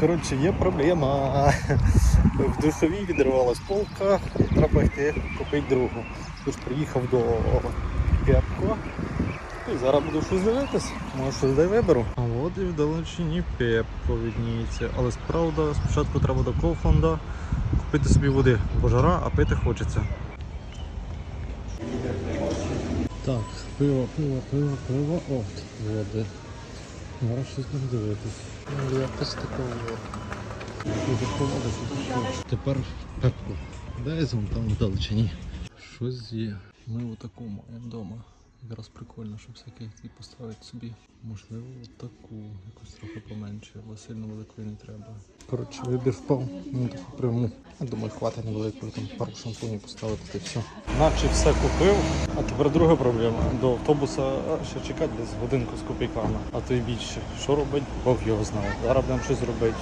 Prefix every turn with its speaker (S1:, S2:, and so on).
S1: Коротше, є проблема. В душовій відривалась полка, треба йти купити другу. Тож приїхав до Пепко. І зараз буду щось дивитись. Може щось де виберу. А от і в далечині Пепко відніється. Але справда, спочатку треба до Кофланда купити собі води, бо жара, а пити хочеться. Так, пиво, пиво, пиво, пиво. От, води. Зараз щось будемо дивитись. Ну, Якось такого. Тепер пепку. Десь вон там вдалечині. Щось є. Ми отаку маємо вдома. Якраз прикольно, щоб всякий такий поставити собі. Можливо, таку, якусь трохи поменше, але сильно великої не треба. Коротше, вибір впав. Ну таку пряму. Я думаю, хватить невеликої, там пару шампунів поставити та все. Наче все купив, а тепер друга проблема. До автобуса ще чекати десь годинку з копійками, а то й більше. Що робить, Бог його знає. Зараз будемо щось робити.